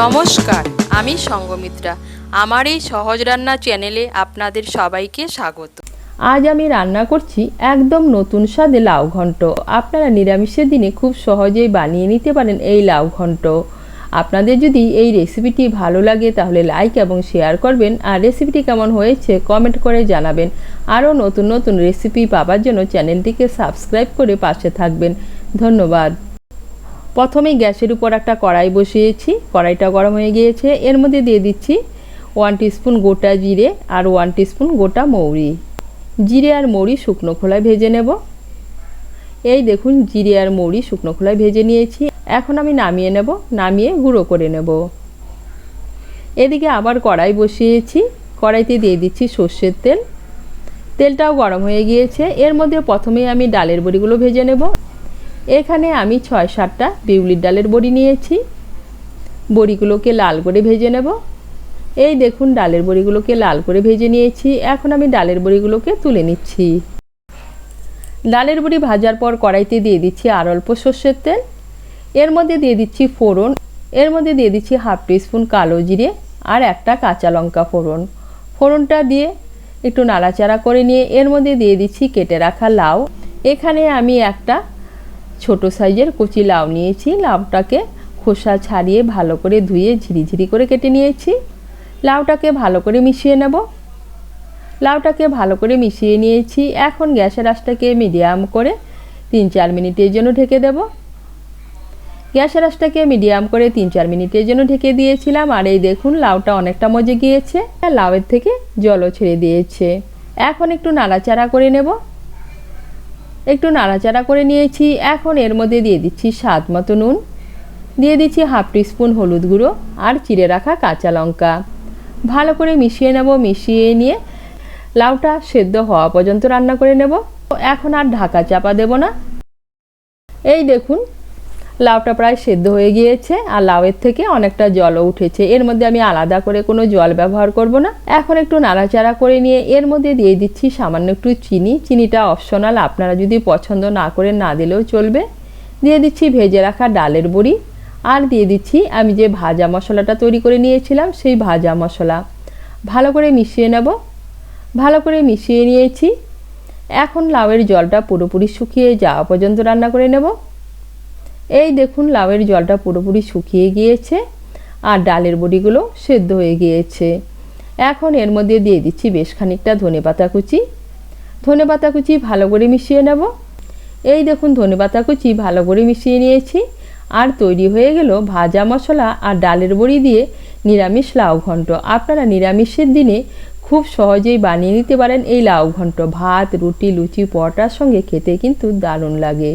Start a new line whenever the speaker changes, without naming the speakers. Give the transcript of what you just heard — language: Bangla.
নমস্কার, আমি সঙ্গমিত্রা। আমার এই সহজ রান্না চ্যানেলে আপনাদের সবাইকে স্বাগত।
আজ আমি রান্না করছি একদম নতুন স্বাদে লাউ ঘন্ট। আপনারা নিরামিষের দিনে খুব সহজেই বানিয়ে নিতে পারেন এই লাউ ঘন্ট। আপনাদের যদি এই রেসিপিটি ভালো লাগে তাহলে লাইক এবং শেয়ার করবেন। আর রেসিপিটি কেমন হয়েছে কমেন্ট করে জানাবেন। আরও নতুন নতুন রেসিপি পাওয়ার জন্য চ্যানেলটিকে সাবস্ক্রাইব করে পাশে থাকবেন। ধন্যবাদ। প্রথমেই গ্যাসের উপর একটা কড়াই বসিয়েছি, কড়াইটা গরম হয়ে গিয়েছে। এর মধ্যে দিয়ে দিচ্ছি ওয়ান টিস্পুন গোটা জিরে আর ওয়ান টিস্পুন গোটা মৌরি। জিরে আর মৌরি শুকনো খোলায় ভেজে নেব। এই দেখুন, জিরে আর মৌরি শুকনো খোলায় ভেজে নিয়েছি। এখন আমি নামিয়ে নেব, নামিয়ে গুঁড়ো করে নেব। এদিকে আবার কড়াই বসিয়েছি। কড়াইতে দিয়ে দিচ্ছি সর্ষের তেল। তেলটাও গরম হয়ে গিয়েছে। এর মধ্যে প্রথমেই আমি ডালের বড়িগুলো ভেজে নেব। এখানে আমি ছয় সাতটা বিউলির ডালের বড়ি নিয়েছি। বড়িগুলোকে লাল করে ভেজে নেব। এই দেখুন, ডালের বড়িগুলোকে লাল করে ভেজে নিয়েছি। এখন আমি ডালের বড়িগুলোকে তুলে নিচ্ছি। ডালের বড়ি ভাজার পর কড়াইতে দিয়ে দিচ্ছি আর অল্প সর্ষের তেল। এর মধ্যে দিয়ে দিচ্ছি ফোড়ন। এর মধ্যে দিয়ে দিচ্ছি হাফ টিস্পুন কালো জিরে আর একটা কাঁচা লঙ্কা ফোড়ন। ফোড়নটা দিয়ে একটু নাড়াচাড়া করে নিয়ে এর মধ্যে দিয়ে দিচ্ছি কেটে রাখা লাউ। এখানে আমি একটা ছোট সাইজের কচি লাউ নিয়েছি। লাউটাকে খোসা ছাড়িয়ে ভালো করে ধুয়ে ঝিরিঝিরি করে কেটে নিয়েছি। লাউটাকে ভালো করে মিশিয়ে নেব। লাউটাকে ভালো করে মিশিয়ে নিয়েছি। এখন গ্যাসের আঁচটাকে মিডিয়াম করে তিন চার মিনিটের জন্য ঢেকে দেব। গ্যাসের আঁচটাকে মিডিয়াম করে তিন চার মিনিটের জন্য ঢেকে দিয়েছিলাম। আর এই দেখুন, লাউটা অনেকটা মজে গিয়েছে। লাউয়ের থেকে জলও ছেড়ে দিয়েছে। এখন একটু নাড়াচাড়া করে নেব। একটু নাড়াচাড়া করে নিয়েছি। এখন এর মধ্যে দিয়ে দিচ্ছি স্বাদ মতো নুন। দিয়ে দিচ্ছি হাফ টিস্পুন হলুদ গুঁড়ো আর চিড়ে রাখা কাঁচা লঙ্কা। ভালো করে মিশিয়ে নেব, মিশিয়ে নিয়ে লাউটা সেদ্ধ হওয়া পর্যন্ত রান্না করে নেব। এখন আর ঢাকা চাপা দেব না। এই দেখুন লাউটা প্রায় সেদ্ধ হয়ে গিয়েছে আর লাউয়ের থেকে অনেকটা জলও উঠেছে। এর মধ্যে আমি আলাদা করে কোনো জল ব্যবহার করব না। এখন একটু নাড়াচাড়া করে নিয়ে এর মধ্যে দিয়ে দিচ্ছি সামান্য একটু চিনি। চিনিটা অপশনাল আপনারা যদি পছন্দ না করে না দিলেও চলবে। দিয়ে দিচ্ছি ভেজে রাখা ডালের বড়ি। আর দিয়ে দিচ্ছি আমি যে ভাজা মশলাটা তৈরি করে নিয়েছিলাম সেই ভাজা মশলা। ভালো করে মিশিয়ে নেব। ভালো করে মিশিয়ে নিয়েছি। এখন লাউয়ের জলটা পুরোপুরি শুকিয়ে যাওয়া পর্যন্ত রান্না করে নেব। এই দেখুন, লাউয়ের জলটা পুরোপুরি শুকিয়ে গিয়েছে আর ডালের বড়িগুলো সেদ্ধ হয়ে গিয়েছে। এখন এর মধ্যে দিয়ে দিচ্ছি বেশ খানিকটা ধনে পাতা কুচি। ধনে পাতা কুচি ভালো করে মিশিয়ে নেব। এই দেখুন, ধনে পাতা কুচি ভালো করে মিশিয়ে নিয়েছি। আর তৈরি হয়ে গেল ভাজা মশলা আর ডালের বড়ি দিয়ে নিরামিষ লাউ ঘন্ট। আপনারা নিরামিষের দিনে খুব সহজেই বানিয়ে নিতে পারেন এই লাউ ঘন্ট। ভাত, রুটি, লুচি, পরোটার সঙ্গে খেতে কিন্তু দারুণ লাগে।